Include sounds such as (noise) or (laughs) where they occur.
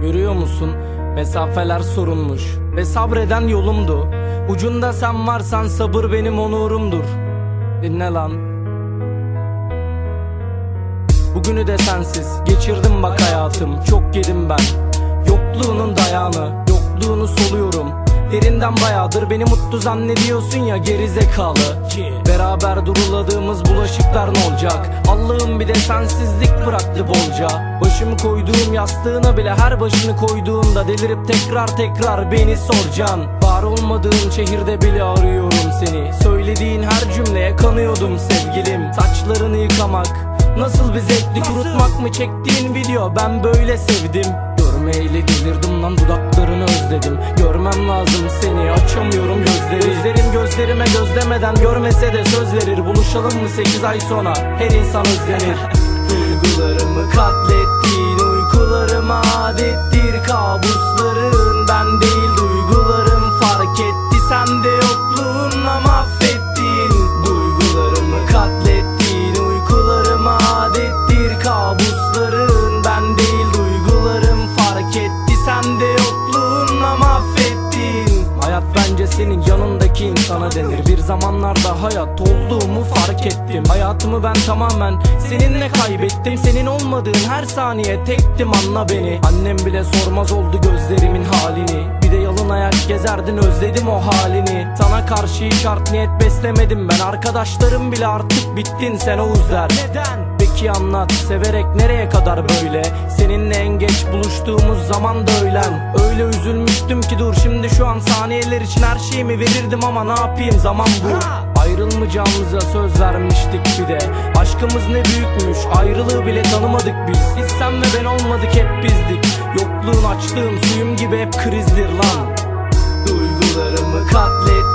Görüyor musun? Mesafeler sorunmuş ve sabreden yolumdu. Ucunda sen varsan sabır benim onurumdur. Dinle lan. Bugünü de sensiz geçirdim bak hayatım çok yedim ben Yokluğunun dayağını yokluğunu soluyorum Derinden bayağıdır beni mutlu zannediyorsun ya geri zekalı Beraber duruladığımız bulaşıklar olacak. Allah'ım bir de sensizlik bıraktı bolca. Başımı koyduğum yastığına bile her başını koyduğunda Delirip tekrar tekrar beni soracaksın Var olmadığın şehirde bile arıyorum seni. Söylediğin her cümleye kanıyordum sevgilim. Saçlarını yıkamak Nasıl bir zevkli kurutmak mı çektiğin video? Ben böyle sevdim. Görmeyle delirdim lan dudaklarını özledim. Görmem lazım seni açamıyorum gözleri gözlemeden görmese de söz verir. Buluşalım mı 8 ay sonra? Her insan özlenir. (laughs) Duygularımı katlettiğin uykularım adettir Senin yanındaki insana denir. Bir zamanlarda hayat olduğumu fark ettim. Hayatımı ben tamamen seninle kaybettim. Senin olmadığın her saniye tektim anla beni. Annem bile sormaz oldu gözlerimin halini. Bir de yalın ayak gezerdin özledim o halini. Sana karşı hiç art niyet beslemedim ben. Arkadaşlarım bile artık bittin sen Oğuzlar Neden? Peki anlat severek nereye kadar böyle? Seninle en geç buluştuğumuz zaman da öğlen Öyle üzülmüştüm ki dur şimdi şu an saniyeler için her şeyimi verirdim ama ne yapayım? Zaman bu. Ayrılmayacağımıza söz vermiştik bir de. Aşkımız ne büyükmüş ayrılığı bile tanımadık biz. Biz sen ve ben olmadık hep bizdik. Yokluğun açtığım suyum gibi hep krizdir lan. Duygularımı katlettiğin